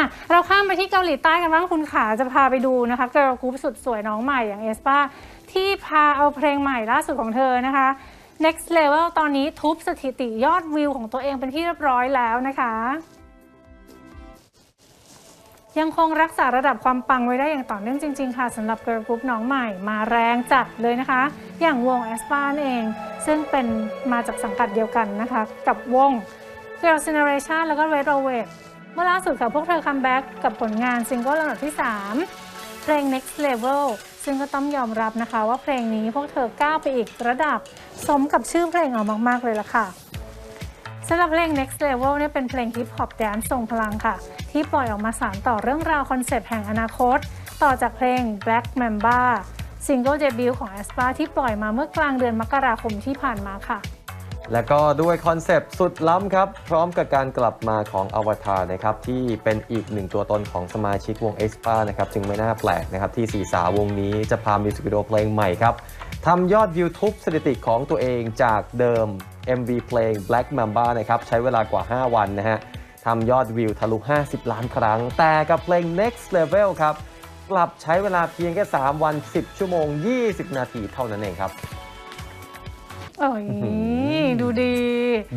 อะเราข้ามไปที่เกาหลีใต้กันบ้างคุณขาจะพาไปดูนะคะเกิร์ลกรุ๊ปสุดสวยน้องใหม่อย่างเอสปาที่พาเอาเพลงใหม่ล่าสุดของเธอนะคะ next level ตอนนี้ทุบสถิติยอดวิวของตัวเองเป็นที่เรียบร้อยแล้วนะคะยังคงรักษาระดับความปังไว้ได้อย่างต่อเนื่องจริง ๆ ค่ะสำหรับเกิร์ลกรุ๊ปน้องใหม่มาแรงจัดเลยนะคะ อย่างวง a s p a เอง ซึ่งเป็นมาจากสังกัดเดียวกันนะคะ กับวง Girls' Generation แล้วก็ Red Velvet เมื่อล่าสุดค่ะพวกเธอคัมแบ็กกับผลงานซิงเกิลลำดับที่ 3 เพลง Next Level ซึ่งก็ต้องยอมรับนะคะว่าเพลงนี้พวกเธอก้าวไปอีกระดับ สมกับชื่อเพลงเอามากๆเลยล่ะค่ะสำหรับเพลง Next Level เนี่ยเป็นเพลงฮิปฮอปแดนซ์ทรงพลังค่ะ ที่ปล่อยออกมาสานต่อเรื่องราวคอนเซปต์แห่งอนาคต ต่อจากเพลง Black Mamba ซิงเกิลเดบิวต์ของ a s p a ที่ปล่อยมาเมื่อกลางเดือนมกราคมที่ผ่านมาค่ะ และก็ด้วยคอนเซปต์สุดล้ำครับ พร้อมกับการกลับมาของอวตารนะครับ ที่เป็นอีกหนึ่งตัวตนของสมาชิกวง e x p a นะครับ จึงไม่น่าแปลกนะครับ ที่สีสาววงนี้จะพามิวสิกวิดีโอเพลงใหม่ครับทำยอดวิวทุบสถิติของตัวเองจากเดิม MV เพลง Black Mamba นะครับ ใช้เวลากว่า 5 วันนะฮะทำยอดวิวทะลุ 50 ล้านครั้ง แต่กับเพลง Next Level ครับ กลับใช้เวลาเพียงแค่ 3 วัน 10 ชั่วโมง 20 นาทีเท่านั้นเองครับ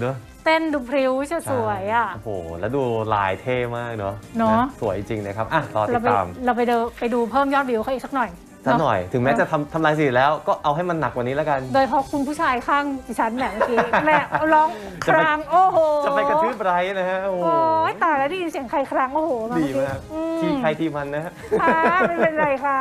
เนอะเต้นดูพริ้วเชียวสวยอะ โอ้โห แล้วดูลายเท่มากเนาะเนอะ สวยจริงนะครับ อะรอติเราดไปตามเราไปดูไปดูเพิ่มยอดวิวเขาอีกสักหน่อยสักเะหน่อย ถึงแม้จะทำทำลายสถิติแล้วก็เอาให้มันหนักกว่านี้แล้วกัน โดยเฉพาะคุณผู้ชายข้างดิฉันแหมเมื่อกี้แม่ร้องคจะไปรางโอ้โหจะไปกระทืบไรนะฮะ โอ้โหโอ้ยตายแล้วได้ยินเสียงใครครางโอ้โหดีเอมาก อืทีใครทีมันนะฮะ ค่ะไม่เป็นไรค่ะ